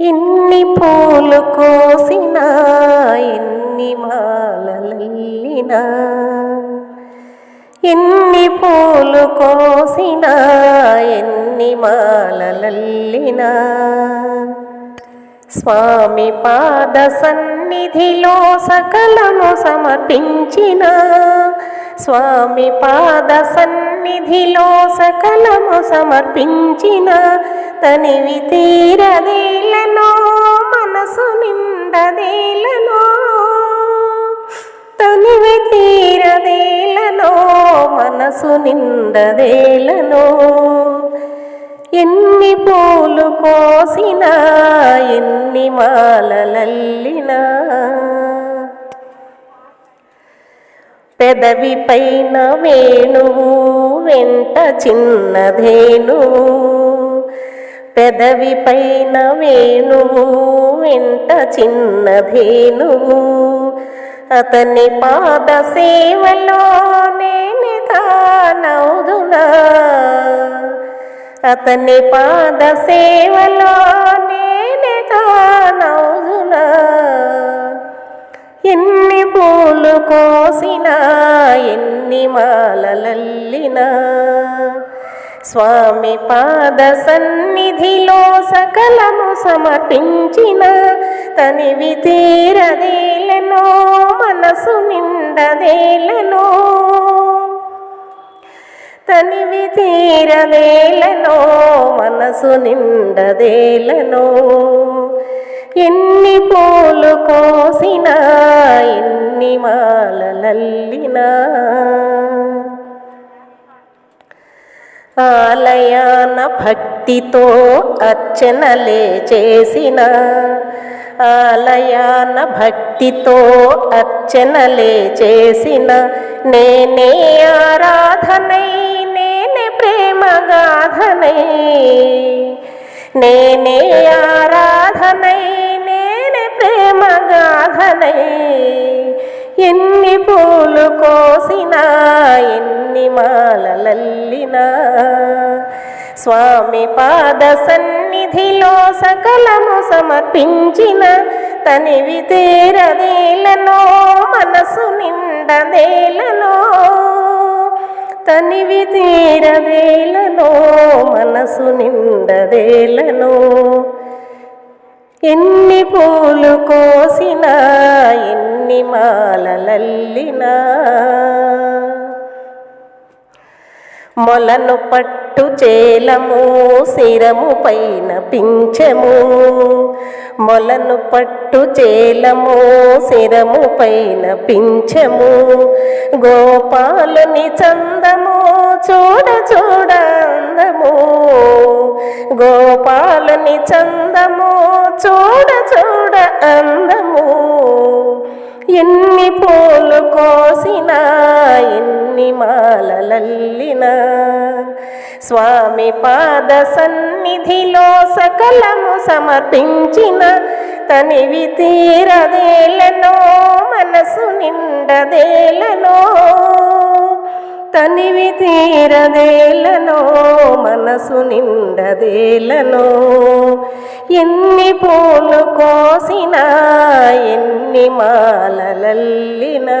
ఎన్ని పూలు కోసినా ఎన్ని మాలలల్లినా ఎన్ని పూలు కోసినా ఎన్ని మాలలల్లినా. స్వామి పాద సన్నిధిలో సకలము సమర్పించిన స్వామి పాద సన్నిధిలో సకలము సమర్పించిన తనివి తీరదే మనసు నిండదేలనో ఎన్ని పూలు కోసినా ఎన్ని మాలలల్లినా. పెదవి పైన వేణువు వెంట చిన్నధేనువు పెదవి పైన వేణువు వెంట చిన్నధేనువు అతని పాద సేవలో అతని పాద సేవలో నేను తానవుదునా ఎన్ని పూలు కోసినా ఎన్ని మాలలల్లినా? స్వామి పాద సన్నిధిలో సకలము సమర్పించిన తనివి తీరదేలనో మనసు నిండదేలనో? తనివి తీరదేలనో మనసు నిండదేలనో. ఎన్ని పూలు కోసినా ఎన్ని మాలలల్లినా ఆలయాన భక్తితో అర్చనలే చేసిన. ఆలయాన భక్తితో అర్చనలే చేసిన. నేనే గాథనై నేనే ప్రేమగాధనై నేనే ఆరాధనై నేనే ప్రేమగాధనై ఎన్ని పూలు కోసినా ఎన్ని మాలలల్లినా స్వామి పాద సన్నిధిలో సకలము సమర్పించిన తనివి తీరదేలనో మనసు నిండదేలనో. తనివి తీరదేలనో మనసు నిండదేలనో ఎన్ని పూలు కోసినా ఎన్ని మాలలల్లినా మొలను పట్టు చేలము శిరము పైన పింఛము. మొలను పట్టు చేలము శిరము పైన పింఛము. గోపాలుని చందము చూడ చూడ అందము. గోపాలుని చందము చూడ చూడ అందము. ఎన్ని పూలు కోసినా ఎన్ని మాలలల్లినా. స్వామి పాద సన్నిధిలో సకలము సమర్పించిన తనివి తీరదేలనో మనసు నిండదేలనో. తనివి తీరదేలనో మనసు నిండదేలనో. ఎన్ని పూలు కోసినా ఎన్ని మాలలల్లినా.